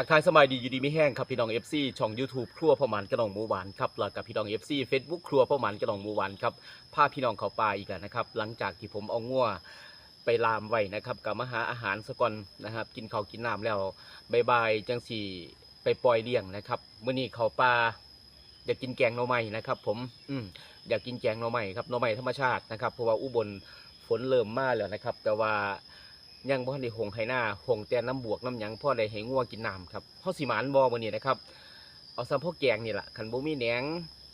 ทักทายสบายดีอยู่ดีไม่แห้งครับพี่น้อง FC ช่อง YouTube ครัวพ่อหมันกระดองหมูหวานครับแล้วกับพี่น้อง FC Facebook ครัวพ่อหมันกระดองหมูหวานครับพาพี่น้องเขาป่าอีกแล้วนะครับ หลังจากที่ผมเอางัวไปลามไว้นะครับกับมาหาอาหารสก่อนนะครับ กินข้าวกินน้ำแล้วบายๆจังสี่ไปปล่อยเลี้ยงนะครับมื้อนี้เขาป่าอยากกินแกงหน่อไม้นะครับ ผมอืมอยากกินแกงหน่อไม้ครับหน่อไม้ธรรมชาตินะครับเพราะว่าอุบลฝนเริ่มมาแล้วนะครับ แต่ว่า ยังบ่ทันได้หงไหหน้าหงแต่น้ำบวกน้ำหยังพ่อได้ให้งัวกินน้ำครับเฮาสิหมานบ่มื้อนี้นะครับ เอาซ้ำพวกแกงนี่ล่ะคันบ่มีแหนง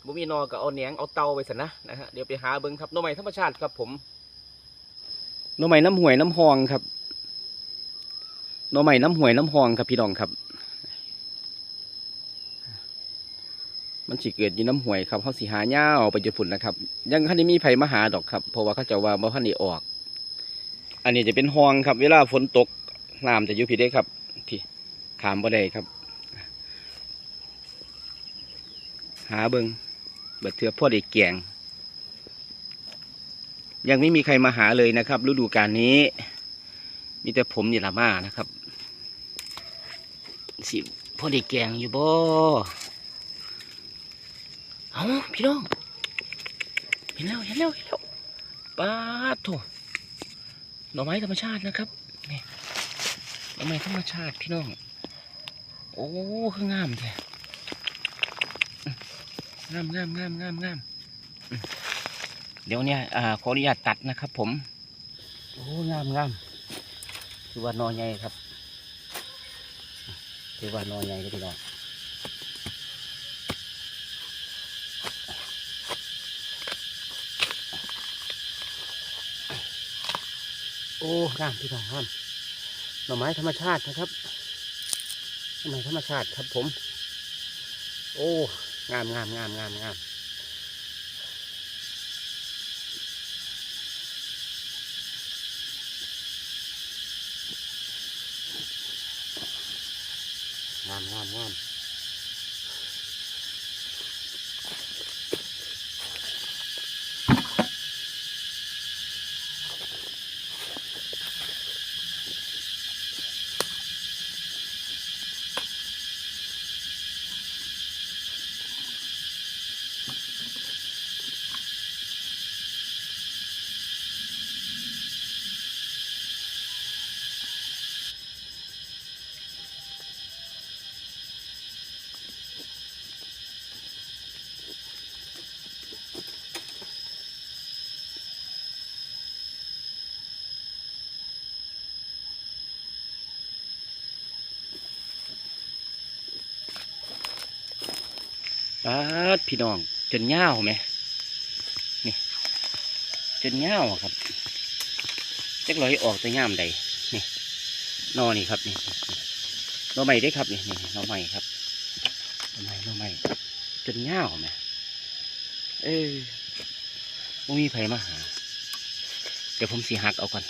บ่มีนอก็เอาแหนงเอาเตาไปซะนะนะฮะเดี๋ยวไปหาเบิ่งครับหน่อไม้ธรรมชาติครับผมหน่อไม้น้ำห้วยน้ำหองครับหน่อไม้น้ำห้วยน้ำหองครับพี่น้องครับ มันสิเกิดอยู่น้ำห้วยครับเฮาสิหาหญ้าเอาไปจุดฝุ่นนะครับ ยังคันได้มีไผมาหาดอกครับเพราะว่าเขาจะว่าบ่ทันได้ออก อันนี้จะเป็นห้องครับ เวลาฝนตกน้ำจะอยู่ผิดได้ครับที่ขามบ่ได้ครับ หาเบิงเบิดเถือพ่อได้แกงยังไม่มีใครมาหาเลยนะครับ ฤดูกาลนี้ มีแต่ผมนี่ละมานะครับสิพ่อได้แกงอยู่บ่เอาพี่น้องเห็นแล้วเห็นแล้วเห็นแล้วป้าโถ หน่อไม้ธรรมชาตินะครับนี่หน่อไม้ธรรมชาติพี่น้อง โอ้คืองามแท้งามงามงามงามงามเดี๋ยวเนี่ยอ่าขออนุญาตตัดนะครับ ผม โอ้งามงามคือว่านอใหญ่ครับคือว่านอใหญ่เลยพี่น้อง อ้งามพี่น้องงามหน่อไม้ธรรมชาตินะครับหน่อไม้ธรรมชาติครับผม โอ้งามงามงามงามงามงามงามงาม ปาดพี่น้อง จนเง่าวไหมนี่จนเง่าวอะครับจักลอยออกแต่ย่ามใดนี่นอนี่ครับนี่นอใหม่ได้ครับนี่นี่นอใหม่ครับนอใหม่นอใหม่จนเง่าวไหมเออบ่มีไผมาหา เดี๋ยวผมสีหักเอาก่อน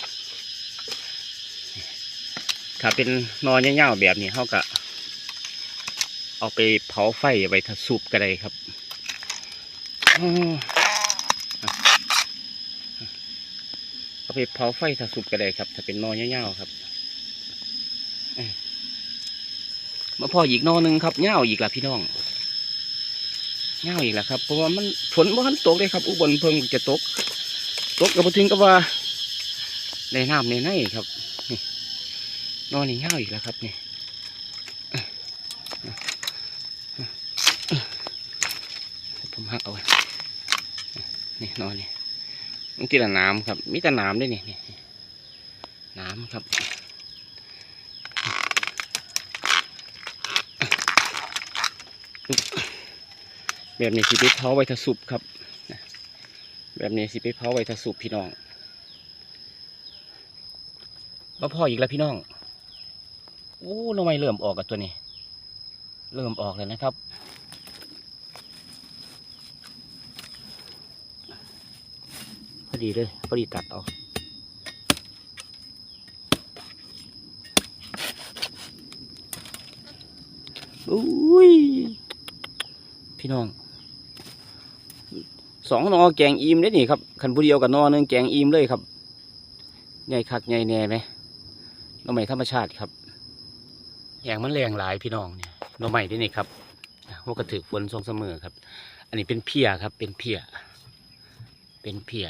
ถ้าเป็นนอนเง่าวๆแบบนี้เขาก็ เอาไปเผาไฟไว้ถ้าสูบก็ได้ครับอืมเอาไปเผาไฟถ้าสูบก็ได้ครับ ถ้าเป็นนอนเง่าวๆครับเอ้ยมาพออีกนอหนึ่งครับเง่าวอีกละพี่น้องเง่าวอีกแล้วครับเพราะว่ามันฝนบ่ทันตกเลยครับ อุบลเพิ่งจะตก ตกกับพถึงกับว่าในน้ำในในครับนี่นอนนี่เง่าวอีกแล้วครับนี่ ผมหักเอาไว้นี่นอนนี่มันกินแต่น้ำครับ มีแต่น้ำด้วยนี่นน้ำครับแบบนี้สิไปเผาไว้ทะสุบครับ แบบนี้สิไปเผาไว้ทะสุบพี่น้องมาพ่ออีกแล้วพี่น้องโอ้ทำไมเริ่มออกกับตัวนี้ เริ่มออกเลยนะครับ อดีเลยพอดีตัดเอาอุ้ยพี่น้องสองนอแกงอิ่มได้นี่ครับขันผู้เดียวกับนอหนึงแกงอิ่มเลยครับใหญ่คักใหญ่แน่ไหมนอใหม่ธรรมชาติครับอย่างมันแรงหลายพี่น้องเนี่ยนอใหม่ด้วยนี่ครับหัวกระถือฝนทรงเสมอครับ อันนี้เป็นเพียครับ เป็นเพียเป็นเพีย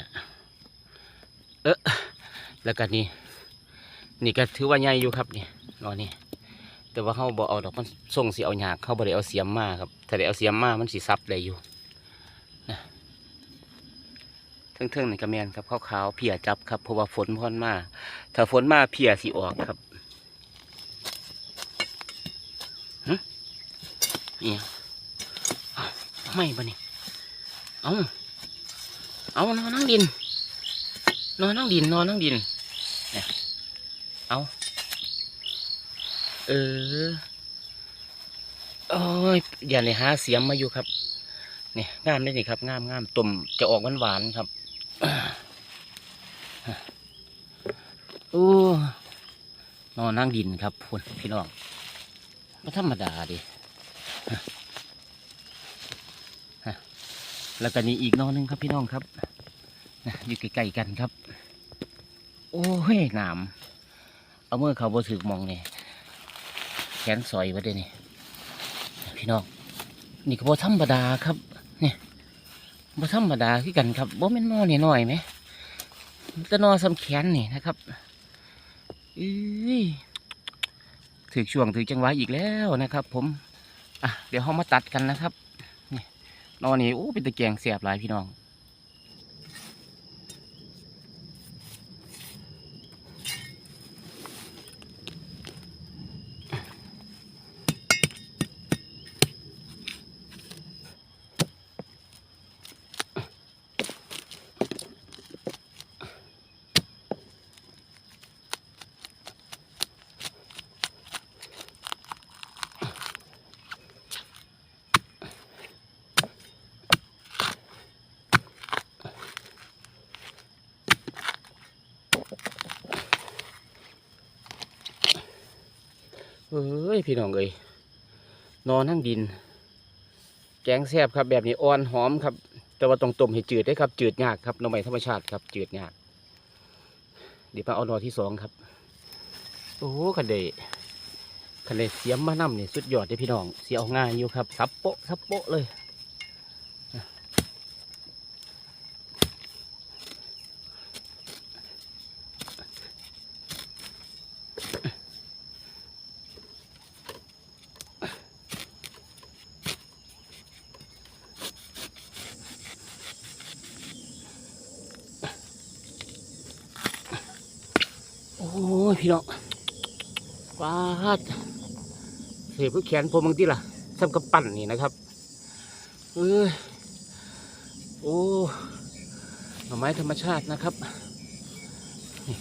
เออแล้วก็นี่นี่ก็ถือว่าใหญ่อยู่ครับนี่นอนี่แต่ว่าเขาบ่เอาดอกมันส่งสิเอาหยากเขาบ่ได้เอาเสียมมาครับถ้าได้เอาเสียมมามันสิซับได้อยู่นะเทิงๆในี่ก็แมนครับขาวๆเพียจับครับเพราะว่าฝนพอนมาถ้าฝนมาเพียสิออกครับหึเนี่ยไม่ปะนี่เอาเอานอนนั่งดิน นอนนั่งดินนอนนั่งดินเนี่ยเอาเออโอ้ยอย่าเลยหาเสียมมาอยู่ครับนี่งามได้นี่ครับงามงามตุ่มจะออกหวานหวานๆครับโอ้นอนนั่งดินครับพุ่นพี่น้องไม่ธรรมดาดิฮะแล้วก็นี่อีกนอนหนึงครับพี่น้องครับ นะอยู่ใกล้ๆกันครับ โอ้ยหนามเอาเมื่อเขาบ่ถึกมองเนี่ยแขนซอยไว้ได้นี่พี่น้องนี่ก็บ่ธรรมดาครับเนี่ยบ่ธรรมดาคือกันครับบ่แม่นนอนี่น้อยไหมแตะนอสำแขนนี่นะครับเอ้ยถึกช่วงถึกจังหวะอีกแล้วนะครับ ผมอะเดี๋ยวเรามาตัดกันนะครับนี่นอนี่โอ้เป็นตะแกรงเสียบหลายพี่น้อง อ้ยพี่น้องเอ้ยนอนทั้งดิน แกงแซ่บครับ แบบนี้อ่อนหอมครับ แต่ว่าต้องต้มให้จืดได้ครับ จืดยากครับน้ำใหม่ธรรมชาติครับ จืดยากเดี๋ยวมาเอานอที่สองครับ โอ้คันเดคันเดเสียมมะนำเนี่ยสุดยอดเลยพี่น้องเสียเอาง่ายอยู่ครับซับโปะซับโปะเลย โอ้ย พี่น้องปาดเสียบแขนผมบางทีล่ะซ้ำกับปั่นนี่นะครับเอ้ยโอ้หน่อไม้ธรรมชาตินะครับนี่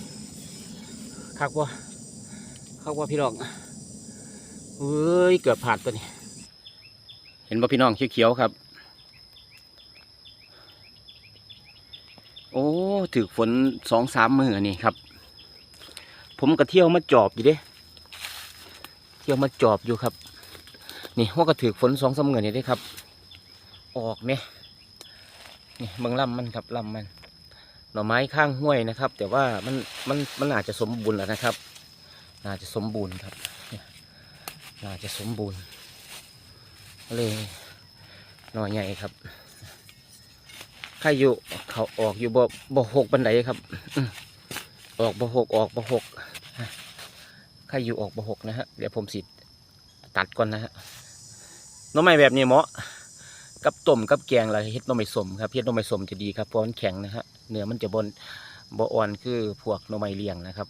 คักว่าคักว่าพี่น้องเอ้ยเกือบผ่านตัวนี้ เห็นว่าพี่น้องเขียวๆครับ โอ้ถือฝนสองสามมือนี่ครับ ผมก็เที่ยวมาจอบอยู่เด้เที่ยวมาจอบอยู่ครับ นี่ว่าก็ถือฝนสองสามเงินนี่ได้ครับ ออกไหมนี่บางลำมันครับลำมัน หน่อไม้ข้างห้วยนะครับ แต่ว่ามันมันมันอาจจะสมบูรณ์แล้วนะครับน่าจะสมบูรณ์ครับเนี่ยน่าจะสมบูรณ์เลยหน่อใหญ่ครับใครอยู่เขาออกอยู่บ่บ่หกบันไดครับ ออกบ่หกออกบ่หก ใครอยู่ออกบ่หกนะฮะ เดี๋ยวผมสิตัดก่อนนะฮะน้องไม้แบบนี้เหมาะ กับต้มกับแกงอะไรเฮ็ดน้องไม้สมครับเฮ็ดน้องไม้สมจะดีครับเพราะมันแข็งนะฮะเนื้อมันจะบนบอ่อนคือพวกน้องไม้เลี้ยงนะครับ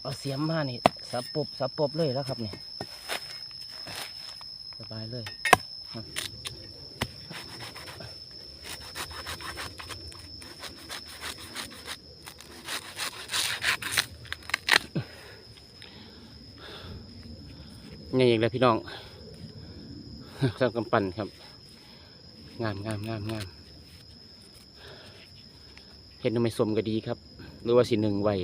เอาเสียมมานี่สับปบสับปบเลยแล้วครับนี่สบายเลย นี่อีกแล้วพี่น้องสร้างกำปั่นครับ งามงามงามงามเห็นทำไมสมก็ดีครับ หรือว่าสีหนึ่งไว้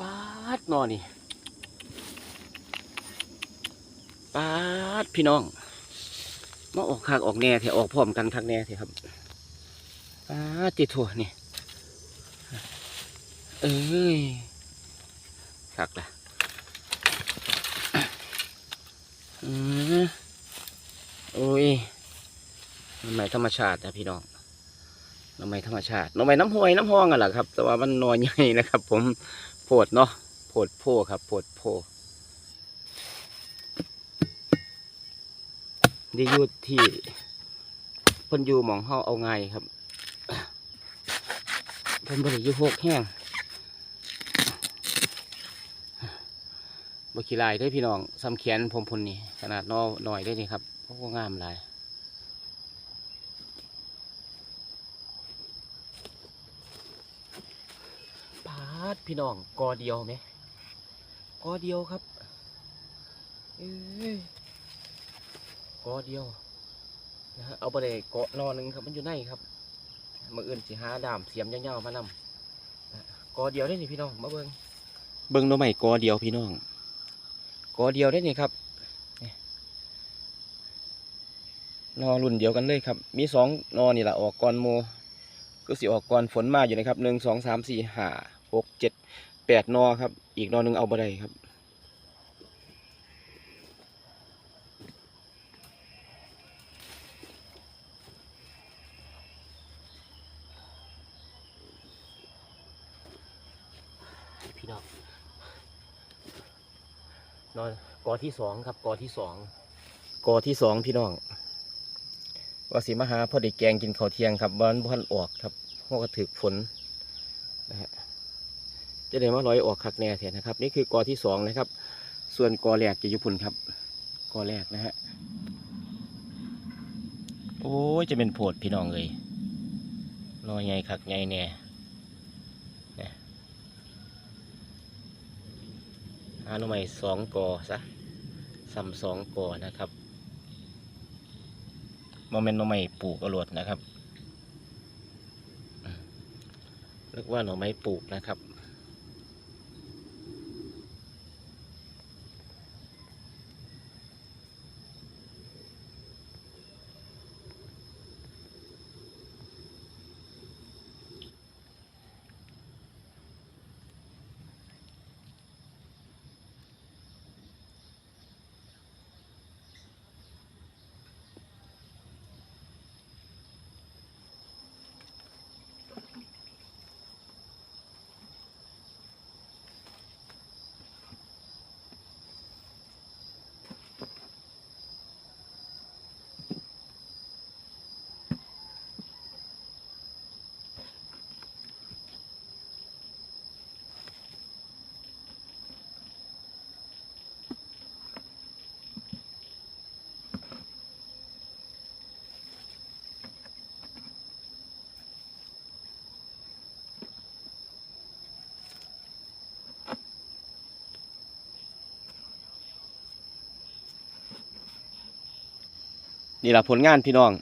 ปา นอนี่ปาดพี่น้องมาออกคากออกแน่เถอะออกพร้อมกันคักแน่เถอะครับปาดติดถั่วนี่เอ้ยคักละอืมโอ้ยน้ำไม้ธรรมชาตินะพี่น้องน้ำไม้ธรรมชาติน้ำไม้น้ำห้วยน้ำห้องอะแหละครับ แต่ว่ามันนอนใหญ่นะครับ ผมโพดเนาะ โพดโพครับโพดโพดีอยู่ที่พิ่นอยู่หมองเฮาเอาไงครับเพิ่นบ่ได้อยู่โหกแห้งบ่ขี้ลายได้พี่น้องซ้ำแขนผมพุ่นนี่ขนาดนอหน่อยได้นี่ครับโอ้งามลายปาดพี่น้องกอเดียวไหม กอเดียวครับเอ้ยกอเดียวนะฮะเอาไปเลยเกาะนอหนึ่งครับมันอยู่ในครับมาอื่นสิหาดามเสียมยาวๆมานำนะกอเดียวได้นี่พี่น้องมาเบิ้งเบิ้งหน่อใหม่กอเดียวพี่น้องกอเดียวได้นี่ครับนี่นอรุ่นเดียวกันเลยครับ มีสองนอนี่แหละออกก่อนโมก็สิออกก่อนฝนมาอยู่นะครับหนึ่งสองสามสี่ห้าหกเจ็ดแปดนอครับ อีกนอหนึ่งเอาบ่ได้ครับพี่น้องนอนกอที่สองครับกอที่สองกอที่สองพี่น้องว่าสิมาหาพอดีแกงกินข้าวเที่ยงครับบ้านบ้านออกครับเพราะว่าถึกฝนนะฮะ จะได้มาลอยออกคักแน่แทนนะครับ นี่คือกอที่สองนะครับ ส่วนกอแรกจะยุพุนครับ กอแรกนะฮะโอ้ยจะเป็นโพดพี่น้องเลยรอยไงคักไงแน่นี่ยหาหน่อไม้สองกอซะซ้ำสองกอนะครับโมเมนต์หน่อไม้ปลูกอรวดนะครับเรียกว่าหน่อไม้ปลูกนะครับ นี่แหละผลงานพี่น้อง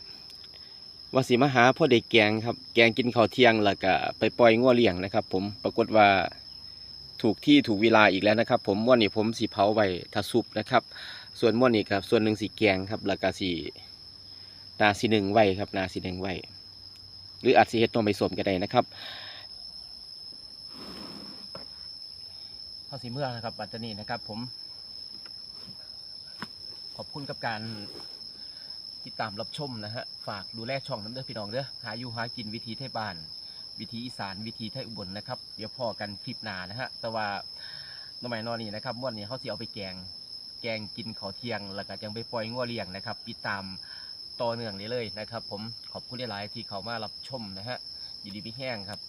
ว่าสิมาหาพ่อเด็กแกงครับ แกงกินข้าวเที่ยงแล้วก็ไปปล่อยงัวเลี้ยงนะครับ ผมปรากฏว่าถูกที่ถูกเวลาอีกแล้วนะครับ ผมม้วนนี่ผมสีเผาไว้ทาซุปนะครับ ส่วนม้วนนี่ครับ ส่วนหนึ่งสีแกงครับแล้วก็สีนาสีหนึ่งไว้ครับ นาสีหนึ่งไว้หรืออาจสีเฮ็ดต้มไปสมก็ได้นะครับข้าสีเมื่อนะครับปัตตานีนะครับ ผม ขอบคุณกับการ ติดตามรับชมนะฮะ ฝากดูแลช่องน้ำเด้อพี่น้องเด้อ หาอยู่หากินวิธีไทยบ้าน วิธีอีสาน วิธีไทยอุบลนะครับ เดี๋ยวพอกันคลิปหน้านะฮะ แต่ว่าน้องใหม่นอนนี่นะครับวันนี้เขาสิเอาไปแกง แกงกินข้าวเที่ยง แล้วก็ยังไปปล่อยงัวเลี้ยงนะครับติดตามต่อเนื่องนี้เลยนะครับ ผม ขอบคุณหลายๆที่เขามารับชมนะฮะยินดีพี่แห้งครับ